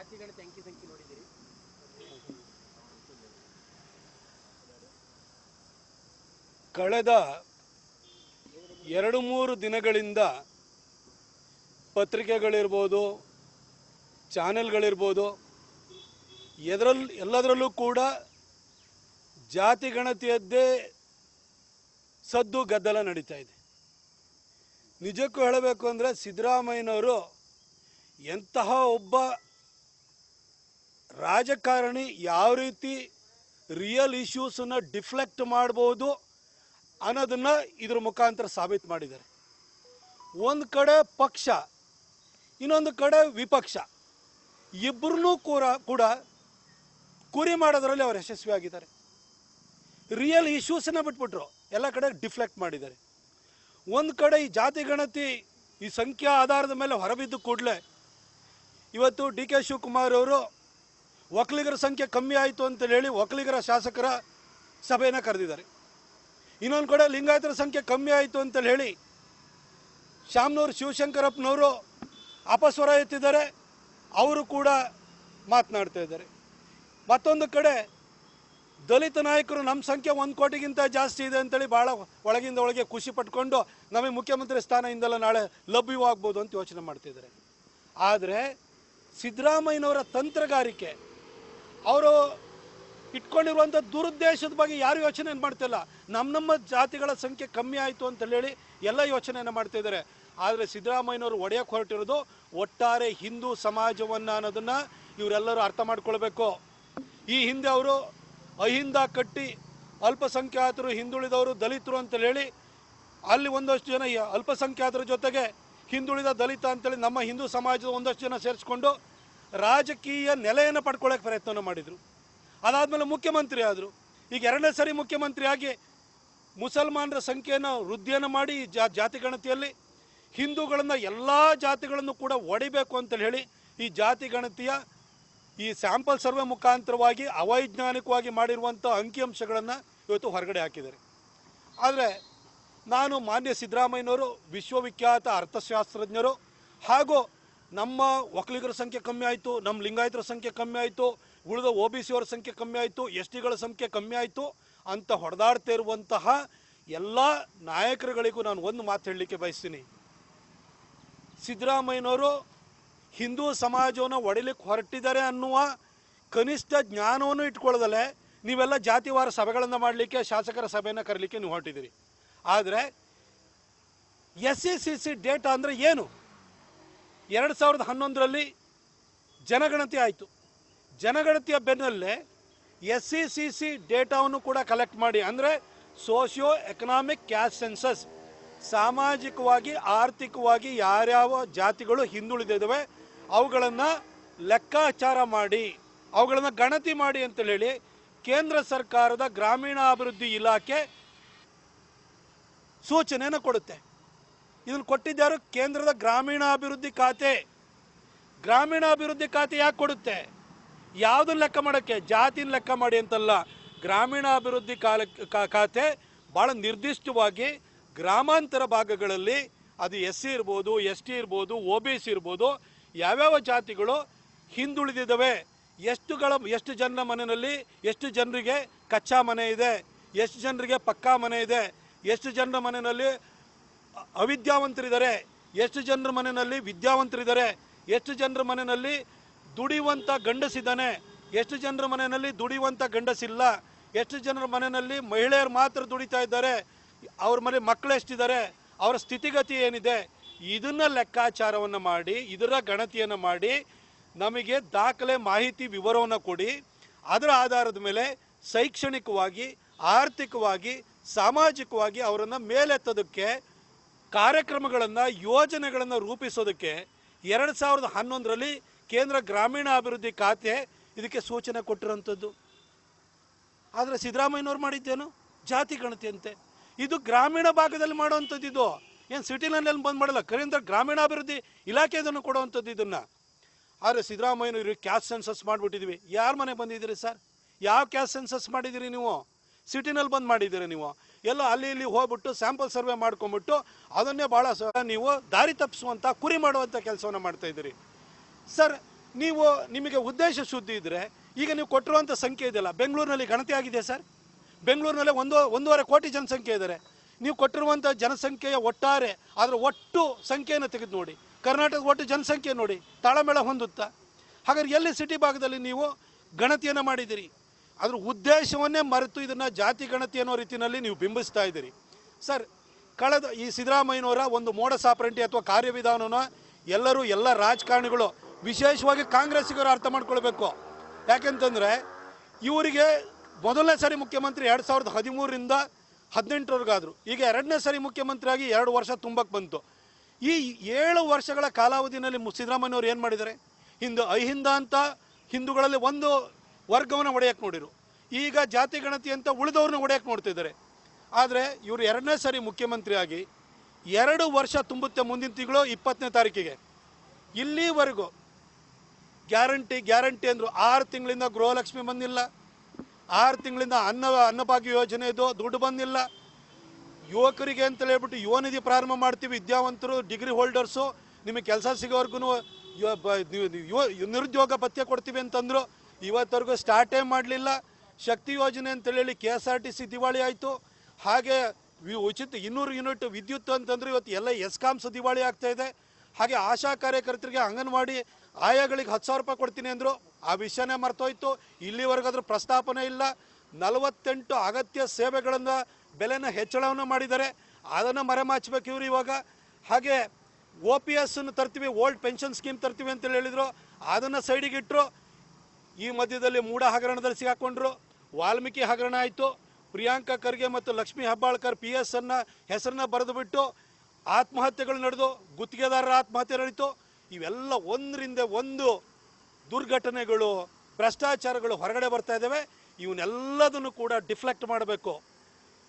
ಅಂಕಿ ಸಂಖ್ಯೆ ನೋಡಿದ್ದೀರಿ. ಕಳೆದ ಎರಡು ಮೂರು ದಿನಗಳಿಂದ ಪತ್ರಿಕೆಗಳಿರ್ಬೋದು, ಚಾನೆಲ್ಗಳಿರ್ಬೋದು ಎದರಲ್ಲಿ ಎಲ್ಲದರಲ್ಲೂ ಕೂಡ ಜಾತಿ ಗಣತಿಯದ್ದೇ ಸದ್ದು ಗದ್ದಲ ನಡೀತಾ ಇದೆ. ನಿಜಕ್ಕೂ ಹೇಳಬೇಕು ಅಂದರೆ ಸಿದ್ದರಾಮಯ್ಯನವರು ಎಂತಹ ಒಬ್ಬ ರಾಜಕಾರಣಿ ಯಾವ ರೀತಿ ರಿಯಲ್ ಇಶ್ಯೂಸನ್ನು ಡಿಫ್ಲೆಕ್ಟ್ ಮಾಡ್ಬೋದು ಅನ್ನೋದನ್ನು ಇದ್ರ ಮುಖಾಂತರ ಸಾಬೀತು ಮಾಡಿದ್ದಾರೆ. ಒಂದು ಕಡೆ ಪಕ್ಷ, ಇನ್ನೊಂದು ಕಡೆ ವಿಪಕ್ಷ ಇಬ್ಬರನ್ನೂ ಕೂಡ ಕೂಡ ಕುರಿ ಮಾಡೋದ್ರಲ್ಲಿ ಅವರು ಯಶಸ್ವಿಯಾಗಿದ್ದಾರೆ. ರಿಯಲ್ ಇಶ್ಯೂಸನ್ನ ಬಿಟ್ಬಿಟ್ರು, ಎಲ್ಲ ಕಡೆ ಡಿಫ್ಲೆಕ್ಟ್ ಮಾಡಿದ್ದಾರೆ. ಒಂದು ಕಡೆ ಈ ಜಾತಿ ಗಣತಿ, ಈ ಸಂಖ್ಯಾ ಆಧಾರದ ಮೇಲೆ ಹೊರಬಿದ್ದು ಕೂಡಲೇ, ಇವತ್ತು ಡಿ ಕೆ ಶಿವಕುಮಾರ್ ಅವರು ಒಕ್ಕಲಿಗರ ಸಂಖ್ಯೆ ಕಮ್ಮಿ ಆಯಿತು ಅಂತ ಹೇಳಿ ಒಕ್ಕಲಿಗರ ಶಾಸಕರ ಸಭೆಯನ್ನು ಕರೆದಿದ್ದಾರೆ. ಇನ್ನೊಂದು ಕಡೆ ಲಿಂಗಾಯತರ ಸಂಖ್ಯೆ ಕಮ್ಮಿ ಆಯಿತು ಅಂತ ಹೇಳಿ ಶಾಮ್ನೂರು ಶಿವಶಂಕರಪ್ಪನವರು ಅಪಸ್ವರ ಎತ್ತಿದ್ದಾರೆ. ಅವರು ಕೂಡ ಮಾತನಾಡ್ತಾ ಇದ್ದಾರೆ. ಮತ್ತೊಂದು ಕಡೆ ದಲಿತ ನಾಯಕರು ನಮ್ಮ ಸಂಖ್ಯೆ ಒಂದು ಕೋಟಿಗಿಂತ ಜಾಸ್ತಿ ಇದೆ ಅಂತೇಳಿ ಭಾಳ ಒಳಗಿಂದ ಒಳಗೆ ಖುಷಿ ಪಟ್ಕೊಂಡು ನಮಗೆ ಮುಖ್ಯಮಂತ್ರಿ ಸ್ಥಾನದಿಂದಲೇ ನಾಳೆ ಲಭ್ಯವಾಗ್ಬೋದು ಅಂತ ಯೋಚನೆ ಮಾಡ್ತಿದ್ದಾರೆ ಆದರೆ ಸಿದ್ದರಾಮಯ್ಯನವರ ತಂತ್ರಗಾರಿಕೆ ಅವರು ಇಟ್ಕೊಂಡಿರುವಂಥ ದುರುದ್ದೇಶದ ಬಗ್ಗೆ ಯಾರು ಯೋಚನೆ ಮಾಡ್ತಿಲ್ಲ? ನಮ್ಮ ನಮ್ಮ ಜಾತಿಗಳ ಸಂಖ್ಯೆ ಕಮ್ಮಿ ಆಯಿತು ಅಂತ ಹೇಳಿ ಎಲ್ಲ ಯೋಚನೆಯನ್ನು ಮಾಡ್ತಾ ಇದ್ದಾರೆ. ಆದರೆ ಸಿದ್ದರಾಮಯ್ಯನವರು ಒಡೆಯಕ್ಕೆ ಹೊರಟಿರೋದು ಒಟ್ಟಾರೆ ಹಿಂದೂ ಸಮಾಜವನ್ನು ಅನ್ನೋದನ್ನು ಇವರೆಲ್ಲರೂ ಅರ್ಥ ಮಾಡ್ಕೊಳ್ಬೇಕು. ಈ ಹಿಂದೆ ಅವರು ಅಹಿಂದ ಕಟ್ಟಿ ಅಲ್ಪಸಂಖ್ಯಾತರು ಹಿಂದುಳಿದವರು ದಲಿತರು ಅಂತ ಹೇಳಿ ಅಲ್ಲಿ ಒಂದಷ್ಟು ಜನ ಅಲ್ಪಸಂಖ್ಯಾತರ ಜೊತೆಗೆ ಹಿಂದುಳಿದ ದಲಿತ ಅಂತೇಳಿ ನಮ್ಮ ಹಿಂದೂ ಸಮಾಜದ ಒಂದಷ್ಟು ಜನ ಸೇರಿಸ್ಕೊಂಡು ರಾಜಕೀಯ ನೆಲೆಯನ್ನು ಪಡ್ಕೊಳ್ಳೋಕೆ ಪ್ರಯತ್ನ ಮಾಡಿದರು. ಅದಾದಮೇಲೆ ಮುಖ್ಯಮಂತ್ರಿ ಆದರು. ಈಗ ಎರಡನೇ ಸರಿ ಮುಖ್ಯಮಂತ್ರಿಯಾಗಿ ಮುಸಲ್ಮಾನರ ಸಂಖ್ಯೆಯನ್ನು ವೃದ್ಧಿಯನ್ನು ಮಾಡಿ ಜಾ, ಜಾತಿ ಗಣತಿಯಲ್ಲಿ ಹಿಂದೂಗಳನ್ನು ಎಲ್ಲ ಜಾತಿಗಳನ್ನು ಕೂಡ ಒಡಿಬೇಕು ಅಂತೇಳಿ ಹೇಳಿ ಈ ಜಾತಿ ಗಣತಿಯ ಈ ಸ್ಯಾಂಪಲ್ ಸರ್ವೆ ಮುಖಾಂತರವಾಗಿ ಅವೈಜ್ಞಾನಿಕವಾಗಿ ಮಾಡಿರುವಂಥ ಅಂಕಿಅಂಶಗಳನ್ನು ಇವತ್ತು ಹೊರಗಡೆ ಹಾಕಿದ್ದಾರೆ. ಆದರೆ ನಾನು ಮಾನ್ಯ ಸಿದ್ದರಾಮಯ್ಯನವರು, ವಿಶ್ವವಿಖ್ಯಾತ ಅರ್ಥಶಾಸ್ತ್ರಜ್ಞರು ಹಾಗೂ ನಮ್ಮ ಒಕ್ಕಲಿಗರ ಸಂಖ್ಯೆ ಕಮ್ಮಿ ಆಯಿತು, ನಮ್ಮ ಲಿಂಗಾಯತರ ಸಂಖ್ಯೆ ಕಮ್ಮಿ ಆಯಿತು, ಉಳಿದ ಒ ಬಿ ಸಿಯವರ ಸಂಖ್ಯೆ ಕಮ್ಮಿ ಆಯಿತು, ಎಸ್ ಟಿಗಳ ಸಂಖ್ಯೆ ಕಮ್ಮಿ ಆಯಿತು ಅಂತ ಹೊಡೆದಾಡ್ತಾ ಇರುವಂತಹ ಎಲ್ಲ ನಾಯಕರುಗಳಿಗೂ ನಾನು ಒಂದು ಮಾತು ಹೇಳಲಿಕ್ಕೆ ಬಯಸ್ತೀನಿ. ಸಿದ್ದರಾಮಯ್ಯನವರು ಹಿಂದೂ ಸಮಾಜವನ್ನು ಒಡಿಲಿಕ್ಕೆ ಹೊರಟಿದ್ದಾರೆ ಅನ್ನುವ ಕನಿಷ್ಠ ಜ್ಞಾನವನ್ನು ಇಟ್ಕೊಳ್ಳದಲ್ಲೇ ನೀವೆಲ್ಲ ಜಾತಿವಾರ ಸಭೆಗಳನ್ನು ಮಾಡಲಿಕ್ಕೆ, ಶಾಸಕರ ಸಭೆಯನ್ನು ಕರೀಲಿಕ್ಕೆ ನೀವು ಹೊರಟಿದ್ದೀರಿ. ಆದರೆ S C C C data ಅಂದರೆ ಏನು? ಎರಡು ಸಾವಿರದ ಹನ್ನೊಂದರಲ್ಲಿ ಜನಗಣತಿ ಆಯಿತು. ಜನಗಣತಿಯ ಬೆನ್ನಲ್ಲೇ ಎಸ್ ಸಿ ಸಿ ಸಿ ಡೇಟಾವನ್ನು ಕೂಡ ಕಲೆಕ್ಟ್ ಮಾಡಿ. ಅಂದರೆ ಸೋಷಿಯೋ ಎಕನಾಮಿಕ್ ಕ್ಯಾಶ್ ಸೆನ್ಸಸ್ ಸಾಮಾಜಿಕವಾಗಿ, ಆರ್ಥಿಕವಾಗಿ ಯಾರ್ಯಾವ ಜಾತಿಗಳು ಹಿಂದುಳಿದಿದ್ದಾವೆ, ಅವುಗಳನ್ನು ಲೆಕ್ಕಾಚಾರ ಮಾಡಿ, ಅವುಗಳನ್ನು ಗಣತಿ ಮಾಡಿ ಅಂತೇಳಿ ಕೇಂದ್ರ ಸರ್ಕಾರದ ಗ್ರಾಮೀಣಾಭಿವೃದ್ಧಿ ಇಲಾಖೆ ಸೂಚನೆಯನ್ನು ಕೊಡುತ್ತೆ. ಇದನ್ನು ಕೊಟ್ಟಿದ್ದಾರು ಕೇಂದ್ರದ ಗ್ರಾಮೀಣಾಭಿವೃದ್ಧಿ ಖಾತೆ. ಗ್ರಾಮೀಣಾಭಿವೃದ್ಧಿ ಖಾತೆ ಯಾಕೆ ಕೊಡುತ್ತೆ? ಯಾವುದನ್ನು ಲೆಕ್ಕ ಮಾಡೋಕ್ಕೆ? ಜಾತಿನ ಲೆಕ್ಕ ಮಾಡಿ ಅಂತಲ್ಲ, ಗ್ರಾಮೀಣಾಭಿವೃದ್ಧಿ ಕಾಲ ಖಾತೆ ಭಾಳ ನಿರ್ದಿಷ್ಟವಾಗಿ ಗ್ರಾಮಾಂತರ ಭಾಗಗಳಲ್ಲಿ ಅದು ಎಸ್ ಸಿ ಇರ್ಬೋದು, ಎಸ್ ಟಿ ಇರ್ಬೋದು, ಒ ಬಿ ಸಿ ಇರ್ಬೋದು, ಯಾವ್ಯಾವ ಜಾತಿಗಳು ಹಿಂದುಳಿದಿದ್ದಾವೆ? ಎಷ್ಟುಗಳ ಎಷ್ಟು ಜನರ ಮನೆಯಲ್ಲಿ ಎಷ್ಟು ಜನರಿಗೆ ಕಚ್ಚಾ ಮನೆ ಇದೆ? ಎಷ್ಟು ಜನರಿಗೆ ಪಕ್ಕಾ ಮನೆ ಇದೆ? ಎಷ್ಟು ಜನರ ಮನೆಯಲ್ಲಿ ಅವಿದ್ಯಾವಂತರಿದ್ದಾರೆ. ಎಷ್ಟು ಜನರ ಮನೆಯಲ್ಲಿ ವಿದ್ಯಾವಂತರಿದ್ದಾರೆ. ಎಷ್ಟು ಜನರ ಮನೆಯಲ್ಲಿ ದುಡಿಯುವಂಥ ಗಂಡಸಿದ್ದಾನೆ. ಎಷ್ಟು ಜನರ ಮನೆಯಲ್ಲಿ ದುಡಿಯುವಂಥ ಗಂಡಸಿಲ್ಲ. ಎಷ್ಟು ಜನರ ಮನೆಯಲ್ಲಿ ಮಹಿಳೆಯರು ಮಾತ್ರ ದುಡಿತಾ ಇದ್ದಾರೆ. ಅವ್ರ ಮನೆ ಮಕ್ಕಳು ಎಷ್ಟಿದ್ದಾರೆ. ಅವರ ಸ್ಥಿತಿಗತಿ ಏನಿದೆ. ಇದನ್ನ ಲೆಕ್ಕಾಚಾರವನ್ನು ಮಾಡಿ, ಇದರ ಗಣತಿಯನ್ನು ಮಾಡಿ, ನಮಗೆ ದಾಖಲೆ ಮಾಹಿತಿ ವಿವರವನ್ನು ಕೊಡಿ. ಅದರ ಆಧಾರದ ಮೇಲೆ ಶೈಕ್ಷಣಿಕವಾಗಿ, ಆರ್ಥಿಕವಾಗಿ, ಸಾಮಾಜಿಕವಾಗಿ ಅವರನ್ನು ಮೇಲೆತ್ತೋದಕ್ಕೆ ಕಾರ್ಯಕ್ರಮಗಳನ್ನು, ಯೋಜನೆಗಳನ್ನು ರೂಪಿಸೋದಕ್ಕೆ ಎರಡು ಸಾವಿರದ ಹನ್ನೊಂದರಲ್ಲಿ ಕೇಂದ್ರ ಗ್ರಾಮೀಣಾಭಿವೃದ್ಧಿ ಖಾತೆ ಇದಕ್ಕೆ ಸೂಚನೆ ಕೊಟ್ಟಿರೋಂಥದ್ದು ಆದರೆ ಸಿದ್ದರಾಮಯ್ಯನವ್ರು ಮಾಡಿದ್ದೇನು? ಜಾತಿ ಗಣತಿಯಂತೆ. ಇದು ಗ್ರಾಮೀಣ ಭಾಗದಲ್ಲಿ ಮಾಡುವಂಥದ್ದು ಇದು. ಏನು ಸಿಟಿನಲ್ಲಿ ಬಂದ್ ಮಾಡಲ್ಲ ಕರೀಂದ್ರ ಗ್ರಾಮೀಣಾಭಿವೃದ್ಧಿ ಇಲಾಖೆ ಇದನ್ನು ಕೊಡುವಂಥದ್ದು ಇದನ್ನು. ಆದರೆ ಸಿದ್ದರಾಮಯ್ಯನವರು ಕ್ಯಾಸ್ಟ್ ಸೆನ್ಸಸ್ ಮಾಡಿಬಿಟ್ಟಿದ್ವಿ. ಯಾರ ಮನೆ ಬಂದಿದ್ದೀರಿ ಸರ್? ಯಾವ ಕ್ಯಾಸ್ಟ್ ಸೆನ್ಸಸ್ ಮಾಡಿದ್ದೀರಿ ನೀವು? ಸಿಟಿನಲ್ಲಿ ಬಂದು ಮಾಡಿದ್ದೀರಿ ನೀವು? ಎಲ್ಲ ಅಲ್ಲಿ ಇಲ್ಲಿ ಹೋಗ್ಬಿಟ್ಟು ಸ್ಯಾಂಪಲ್ ಸರ್ವೆ ಮಾಡ್ಕೊಂಬಿಟ್ಟು ಅದನ್ನೇ ಭಾಳ ನೀವು ದಾರಿ ತಪ್ಪಿಸುವಂಥ ಕುರಿ ಮಾಡುವಂಥ ಕೆಲಸವನ್ನು ಮಾಡ್ತಾ ಇದ್ದೀರಿ. ಸರ್, ನೀವು ನಿಮಗೆ ಉದ್ದೇಶ ಶುದ್ಧಿ ಇದ್ದರೆ ಈಗ ನೀವು ಕೊಟ್ಟಿರುವಂಥ ಸಂಖ್ಯೆ ಇದೆಯಲ್ಲ, ಬೆಂಗಳೂರಿನಲ್ಲಿ ಗಣತಿ ಆಗಿದೆ ಸರ್. ಬೆಂಗಳೂರಿನಲ್ಲಿ ಒಂದು, ಒಂದೂವರೆ ಕೋಟಿ ಜನಸಂಖ್ಯೆ ಇದ್ದಾರೆ ನೀವು ಕೊಟ್ಟಿರುವಂಥ ಜನಸಂಖ್ಯೆಯ ಒಟ್ಟಾರೆ ಅದರ ಒಟ್ಟು ಸಂಖ್ಯೆಯನ್ನು ತೆಗೆದು ನೋಡಿ. ಕರ್ನಾಟಕದ ಒಟ್ಟು ಜನಸಂಖ್ಯೆ ನೋಡಿ, ತಾಳಮೇಳ ಹೊಂದುತ್ತಾ? ಹಾಗಾದ್ರೆ ಎಲ್ಲಿ ಸಿಟಿ ಭಾಗದಲ್ಲಿ ನೀವು ಗಣತಿಯನ್ನು ಮಾಡಿದ್ದೀರಿ? ಅದ್ರ ಉದ್ದೇಶವನ್ನೇ ಮರೆತು ಇದನ್ನು ಜಾತಿ ಗಣತಿ ಅನ್ನೋ ರೀತಿಯಲ್ಲಿ ನೀವು ಬಿಂಬಿಸ್ತಾ ಇದ್ದೀರಿ. ಸರ್, ಕಳೆದ ಈ ಸಿದ್ದರಾಮಯ್ಯನವರ ಒಂದು ಮೋಡ ಸಾಪ್ರಂಟಿ ಅಥವಾ ಕಾರ್ಯವಿಧಾನನ ಎಲ್ಲರೂ, ಎಲ್ಲ ರಾಜಕಾರಣಿಗಳು, ವಿಶೇಷವಾಗಿ ಕಾಂಗ್ರೆಸ್ಸಿಗರು ಅರ್ಥ ಮಾಡ್ಕೊಳ್ಬೇಕು. ಯಾಕೆಂತಂದರೆ, ಇವರಿಗೆ ಮೊದಲನೇ ಸಾರಿ ಮುಖ್ಯಮಂತ್ರಿ ಎರಡು ಸಾವಿರದ ಹದಿಮೂರರಿಂದ ಹದಿನೆಂಟರವರೆಗಾದರು. ಈಗ ಎರಡನೇ ಸಾರಿ ಮುಖ್ಯಮಂತ್ರಿಯಾಗಿ ಎರಡು ವರ್ಷ ತುಂಬಕ್ಕೆ ಬಂತು. ಈ ಏಳು ವರ್ಷಗಳ ಕಾಲಾವಧಿನಲ್ಲಿ ಸಿದ್ದರಾಮಯ್ಯನವರು ಏನು ಮಾಡಿದ್ದಾರೆ? ಹಿಂದೂ ಅಹಿಂದ ಅಂತ ಹಿಂದೂಗಳಲ್ಲಿ ಒಂದು ವರ್ಗವನ್ನು ಒಡೆಯಕ್ಕೆ ನೋಡಿರು. ಈಗ ಜಾತಿ ಗಣತಿ ಅಂತ ಉಳಿದವ್ರನ್ನ ಒಡೆಯಕ್ಕೆ ನೋಡ್ತಿದ್ದಾರೆ. ಆದರೆ ಇವರು ಎರಡನೇ ಸಾರಿ ಮುಖ್ಯಮಂತ್ರಿಯಾಗಿ ಎರಡು ವರ್ಷ ತುಂಬುತ್ತೆ ಮುಂದಿನ ತಿಂಗಳು ಇಪ್ಪತ್ತನೇ ತಾರೀಕಿಗೆ. ಇಲ್ಲಿವರೆಗೂ ಗ್ಯಾರಂಟಿ ಗ್ಯಾರಂಟಿ ಅಂದರು ಆರು ತಿಂಗಳಿಂದ ಗೃಹಲಕ್ಷ್ಮಿ ಬಂದಿಲ್ಲ. ಆರು ತಿಂಗಳಿಂದ ಅನ್ನ, ಅನ್ನಭಾಗ್ಯ ಯೋಜನೆ ಇದು, ದುಡ್ಡು ಬಂದಿಲ್ಲ. ಯುವಕರಿಗೆ ಅಂತ ಹೇಳ್ಬಿಟ್ಟು ಯುವ ನಿಧಿ ಪ್ರಾರಂಭ ಮಾಡ್ತೀವಿ, ವಿದ್ಯಾವಂತರು, ಡಿಗ್ರಿ ಹೋಲ್ಡರ್ಸು, ನಿಮಗೆ ಕೆಲಸ ಸಿಗೋವರೆಗೂ ನಿರುದ್ಯೋಗ ಭತ್ಯೆ ಕೊಡ್ತೀವಿ ಅಂತಂದರು ಇವತ್ತವರೆಗೂ ಸ್ಟಾರ್ಟೇ ಮಾಡಲಿಲ್ಲ. ಶಕ್ತಿ ಯೋಜನೆ ಅಂತೇಳಿ K S R T C ದಿವಾಳಿ ಆಯಿತು. ಹಾಗೆ ಉಚಿತ ಇನ್ನೂರು ಯೂನಿಟ್ ವಿದ್ಯುತ್ ಅಂತಂದ್ರೆ ಇವತ್ತು ಎಲ್ಲ ಎಸ್ಕಾಮ್ಸ್ ದಿವಾಳಿ ಆಗ್ತಾ ಇದೆ. ಹಾಗೆ ಆಶಾ ಕಾರ್ಯಕರ್ತರಿಗೆ ಅಂಗನವಾಡಿ ಆಯಾಗಳಿಗೆ ಹತ್ತು ಸಾವಿರ ರೂಪಾಯಿ ಕೊಡ್ತೀನಿ ಅಂದರು. ಆ ವಿಷಯನೇ ಮರ್ತೋಯ್ತು. ಇಲ್ಲಿವರೆಗೂ ಅದ್ರ ಪ್ರಸ್ತಾಪನೆ ಇಲ್ಲ. ನಲವತ್ತೆಂಟು ಅಗತ್ಯ ಸೇವೆಗಳನ್ನು ಬೆಲೆನ ಹೆಚ್ಚಳವನ್ನು ಮಾಡಿದ್ದಾರೆ. ಅದನ್ನು ಮರೆಮಾಚಬೇಕು ಇವರು ಇವಾಗ. ಹಾಗೆ ಒ ಪಿ ಎಸ್ಸನ್ನು ತರ್ತೀವಿ, ಓಲ್ಡ್ ಪೆನ್ಷನ್ ಸ್ಕೀಮ್ ತರ್ತೀವಿ ಅಂತೇಳಿ ಹೇಳಿದರು. ಅದನ್ನು ಸೈಡಿಗೆ ಇಟ್ಟರು ಈ ಮಧ್ಯದಲ್ಲಿ ಮೂಡ ಹಗರಣದಲ್ಲಿ ಸಿಗಾಕೊಂಡ್ರು ವಾಲ್ಮೀಕಿ ಹಗರಣ ಆಯಿತು. ಪ್ರಿಯಾಂಕಾ ಖರ್ಗೆ ಮತ್ತು ಲಕ್ಷ್ಮೀ ಹೆಬ್ಬಾಳ್ಕರ್ ಪಿ ಎಸ್ ಅನ್ನ ಹೆಸರನ್ನ ಬರೆದು ಬಿಟ್ಟು ಆತ್ಮಹತ್ಯೆಗಳು ನಡೆದು ಗುತ್ತಿಗೆದಾರರ ಆತ್ಮಹತ್ಯೆ ನಡೀತು. ಇವೆಲ್ಲ ಒಂದರಿಂದ ಒಂದು ದುರ್ಘಟನೆಗಳು, ಭ್ರಷ್ಟಾಚಾರಗಳು ಹೊರಗಡೆ ಬರ್ತಾ ಇದ್ದಾವೆ. ಇವನ್ನೆಲ್ಲದನ್ನು ಕೂಡ ಡಿಫ್ಲೆಕ್ಟ್ ಮಾಡಬೇಕು.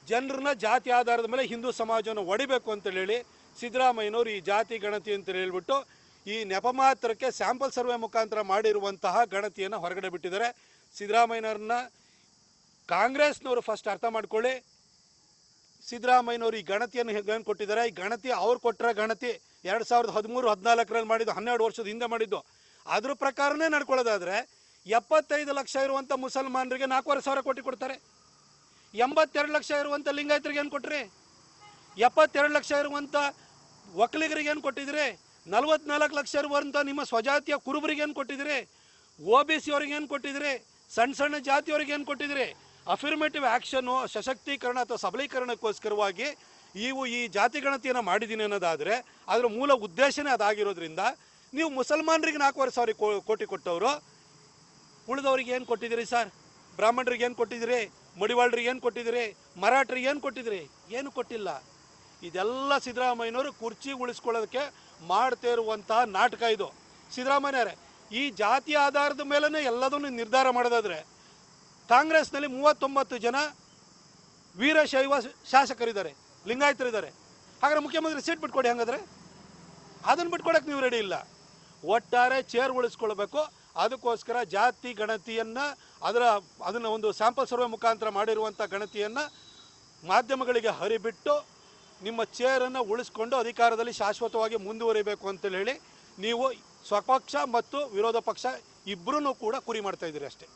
ಜನರನ್ನ ಜಾತಿ ಆಧಾರದ ಮೇಲೆ ಹಿಂದೂ ಸಮಾಜವನ್ನು ಒಡಿಬೇಕು ಅಂತೇಳಿ ಸಿದ್ದರಾಮಯ್ಯನವರು ಈ ಜಾತಿ ಗಣತಿ ಅಂತ ಹೇಳ್ಬಿಟ್ಟು ಈ ನೆಪ ಮಾತ್ರಕ್ಕೆ ಸ್ಯಾಂಪಲ್ ಸರ್ವೆ ಮುಖಾಂತರ ಮಾಡಿರುವಂತಹ ಗಣತಿಯನ್ನು ಹೊರಗಡೆ ಬಿಟ್ಟಿದ್ದಾರೆ. ಸಿದ್ದರಾಮಯ್ಯನವ್ರನ್ನ ಕಾಂಗ್ರೆಸ್ನವರು ಫಸ್ಟ್ ಅರ್ಥ ಮಾಡ್ಕೊಳ್ಳಿ. ಸಿದ್ದರಾಮಯ್ಯನವರು ಈ ಗಣತಿಯನ್ನು ಏನು ಕೊಟ್ಟಿದ್ದಾರೆ? ಈ ಗಣತಿ ಅವ್ರು ಕೊಟ್ಟರೆ ಗಣತಿ ಎರಡು ಸಾವಿರದ ಹದಿಮೂರು, ಹದಿನಾಲ್ಕರಲ್ಲಿ ಮಾಡಿದ್ದು, ಹನ್ನೆರಡು ವರ್ಷದ ಹಿಂದೆ ಮಾಡಿದ್ದು. ಅದ್ರ ಪ್ರಕಾರನೇ ನಡ್ಕೊಳ್ಳೋದಾದರೆ ಎಪ್ಪತ್ತೈದು ಲಕ್ಷ ಇರುವಂಥ ಮುಸಲ್ಮಾನರಿಗೆ ನಾಲ್ಕೂವರೆ ಸಾವಿರ ಕೋಟಿ ಕೊಡ್ತಾರೆ. ಎಂಬತ್ತೆರಡು ಲಕ್ಷ ಇರುವಂಥ ಲಿಂಗಾಯತರಿಗೆ ಏನು ಕೊಟ್ರಿ? ಎಪ್ಪತ್ತೆರಡು ಲಕ್ಷ ಇರುವಂಥ ಒಕ್ಕಲಿಗರಿಗೆ ಏನು ಕೊಟ್ಟಿದ್ರಿ? ನಲವತ್ನಾಲ್ಕು ಲಕ್ಷ ಇರುವಂಥ ನಿಮ್ಮ ಸ್ವಜಾತಿಯ ಕುರುಬರಿಗೆ ಏನು ಕೊಟ್ಟಿದಿರಿ ಒ ಬಿ ಸಿ ಅವ್ರಿಗೆ ಏನು ಕೊಟ್ಟಿದ್ರಿ ಸಣ್ಣ ಸಣ್ಣ ಜಾತಿಯವ್ರಿಗೆ ಏನು ಕೊಟ್ಟಿದ್ರಿ ಅಫಿರ್ಮೇಟಿವ್ ಆ್ಯಕ್ಷನ್ನು ಸಶಕ್ತೀಕರಣ ಅಥವಾ ಸಬಲೀಕರಣಕ್ಕೋಸ್ಕರವಾಗಿ ನೀವು ಈ ಜಾತಿ ಗಣತಿಯನ್ನು ಮಾಡಿದ್ದೀನಿ ಅನ್ನೋದಾದರೆ ಅದರ ಮೂಲ ಉದ್ದೇಶನೇ ಅದಾಗಿರೋದ್ರಿಂದ ನೀವು ಮುಸಲ್ಮಾನರಿಗೆ ನಾಲ್ಕೂವರೆ ಸಾವಿರ ಕೋಟಿ ಕೊಟ್ಟವರು. ಉಳಿದವ್ರಿಗೆ ಏನು ಕೊಟ್ಟಿದ್ದೀರಿ ಸರ್? ಬ್ರಾಹ್ಮಣರಿಗೆ ಏನು ಕೊಟ್ಟಿದ್ದೀರಿ? ಮಡಿವಾಳರಿಗೆ ಏನು ಕೊಟ್ಟಿದ್ದೀರಿ? ಮರಾಠರಿಗೆ ಏನು ಕೊಟ್ಟಿದ್ದೀರಿ? ಏನು ಕೊಟ್ಟಿಲ್ಲ. ಇದೆಲ್ಲ ಸಿದ್ದರಾಮಯ್ಯನವರು ಕುರ್ಚಿ ಉಳಿಸ್ಕೊಳ್ಳೋದಕ್ಕೆ ಮಾಡ್ತಾ ಇರುವಂತಹ ನಾಟಕ ಇದು. ಸಿದ್ದರಾಮಯ್ಯರೇ, ಈ ಜಾತಿ ಆಧಾರದ ಮೇಲೇ ಎಲ್ಲದನ್ನು ನಿರ್ಧಾರ ಮಾಡೋದಾದ್ರೆ ಕಾಂಗ್ರೆಸ್ನಲ್ಲಿ ಮೂವತ್ತೊಂಬತ್ತು ಜನ ವೀರಶೈವ ಶಾಸಕರಿದ್ದಾರೆ, ಲಿಂಗಾಯತರಿದ್ದಾರೆ. ಹಾಗಾದ್ರೆ ಮುಖ್ಯಮಂತ್ರಿ ಸೀಟ್ ಬಿಟ್ಕೊಡಿ ಹಂಗಾದ್ರೆ? ಅದನ್ನು ಬಿಟ್ಕೊಡಕ್ಕೆ ನೀವು ರೆಡಿ ಇಲ್ಲ. ಒಟ್ಟಾರೆ ಚೇರ್ ಉಳಿಸ್ಕೊಳ್ಬೇಕು. ಅದಕ್ಕೋಸ್ಕರ ಜಾತಿ ಗಣತಿಯನ್ನು ಅದರ ಅದನ್ನು ಒಂದು ಸ್ಯಾಂಪಲ್ ಸರ್ವೆ ಮುಖಾಂತರ ಮಾಡಿರುವಂಥ ಗಣತಿಯನ್ನು ಮಾಧ್ಯಮಗಳಿಗೆ ಹರಿಬಿಟ್ಟು ನಿಮ್ಮ ಚೇರನ್ನು ಉಳಿಸ್ಕೊಂಡು ಅಧಿಕಾರದಲ್ಲಿ ಶಾಶ್ವತವಾಗಿ ಮುಂದುವರಿಬೇಕು ಅಂತೇಳಿ ಹೇಳಿ ನೀವು ಸ್ವಪಕ್ಷ ಮತ್ತು ವಿರೋಧ ಪಕ್ಷ ಇಬ್ಬರೂ ಕೂಡ ಕುರಿ ಮಾಡ್ತಾ ಇದ್ದೀರಿ ಅಷ್ಟೇ.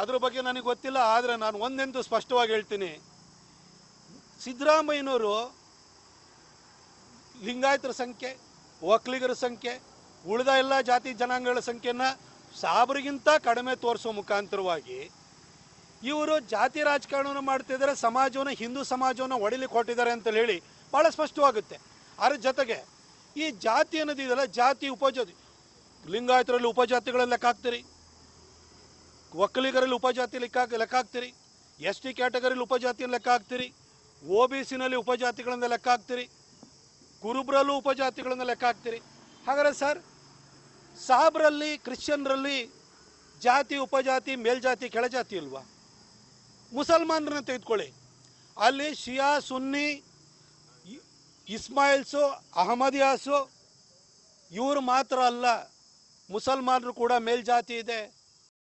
ಅದ್ರ ಬಗ್ಗೆ ನನಗೆ ಗೊತ್ತಿಲ್ಲ ಆದರೆ ನಾನು ಒಂದೆಂದು ಸ್ಪಷ್ಟವಾಗಿ ಹೇಳ್ತೀನಿ. ಸಿದ್ದರಾಮಯ್ಯನವರು ಲಿಂಗಾಯತರ ಸಂಖ್ಯೆ ಒಕ್ಕಲಿಗರ ಸಂಖ್ಯೆ ಉಳಿದ ಎಲ್ಲ ಜಾತಿ ಜನಾಂಗಗಳ ಸಂಖ್ಯೆಯನ್ನು ಸಾಬರಿಗಿಂತ ಕಡಿಮೆ ತೋರಿಸೋ ಮುಖಾಂತರವಾಗಿ ಇವರು ಜಾತಿ ರಾಜಕಾರಣವನ್ನು ಮಾಡ್ತಿದ್ದಾರೆ, ಸಮಾಜವನ್ನು, ಹಿಂದೂ ಸಮಾಜವನ್ನು ಒಡಿಲಿಕ್ಕೆ ಹೊಟ್ಟಿದ್ದಾರೆ ಅಂತ ಹೇಳಿ ಭಾಳ ಸ್ಪಷ್ಟವಾಗುತ್ತೆ. ಅದ್ರ ಜೊತೆಗೆ ಈ ಜಾತಿ ಅನ್ನೋದು ಜಾತಿ ಉಪಜಾತಿ. ಲಿಂಗಾಯತರಲ್ಲಿ ಉಪಜಾತಿಗಳಲ್ಲಿ ಲೆಕ್ಕ ಹಾಕ್ತೀರಿ. ಒಕ್ಕಲಿಗರಲ್ಲಿ ಉಪಜಾತಿ ಲೆಕ್ಕ ಲೆಕ್ಕ ಹಾಕ್ತೀರಿ. ಎಸ್ ಟಿ ಕ್ಯಾಟಗರಿಲಿ ಉಪಜಾತಿಯನ್ನು ಲೆಕ್ಕ ಹಾಕ್ತೀರಿ. ಓ ಬಿ ಸಿನಲ್ಲಿ ಉಪಜಾತಿಗಳನ್ನ ಲೆಕ್ಕ ಹಾಕ್ತೀರಿ. ಕುರುಬ್ರಲ್ಲೂ ಉಪಜಾತಿಗಳನ್ನ ಲೆಕ್ಕ ಹಾಕ್ತೀರಿ. ಹಾಗಾದ್ರೆ ಸರ್, ಸಾಬ್ರಲ್ಲಿ, ಕ್ರಿಶ್ಚಿಯನ್ರಲ್ಲಿ ಜಾತಿ, ಉಪಜಾತಿ, ಮೇಲ್ಜಾತಿ, ಕೆಳಜಾತಿ ಇಲ್ವಾ? ಮುಸಲ್ಮಾನರನ್ನ ತೆಗೆದುಕೊಳ್ಳಿ. ಅಲ್ಲಿ ಶಿಯಾ ಸುನ್ನಿ ಇಸ್ಮಾಯಿಲ್ಸು ಅಹಮದಿಯಾಸು ಇವರು ಮಾತ್ರ ಅಲ್ಲ ಮುಸಲ್ಮಾನರು ಕೂಡ ಮೇಲ್ಜಾತಿ ಇದೆ.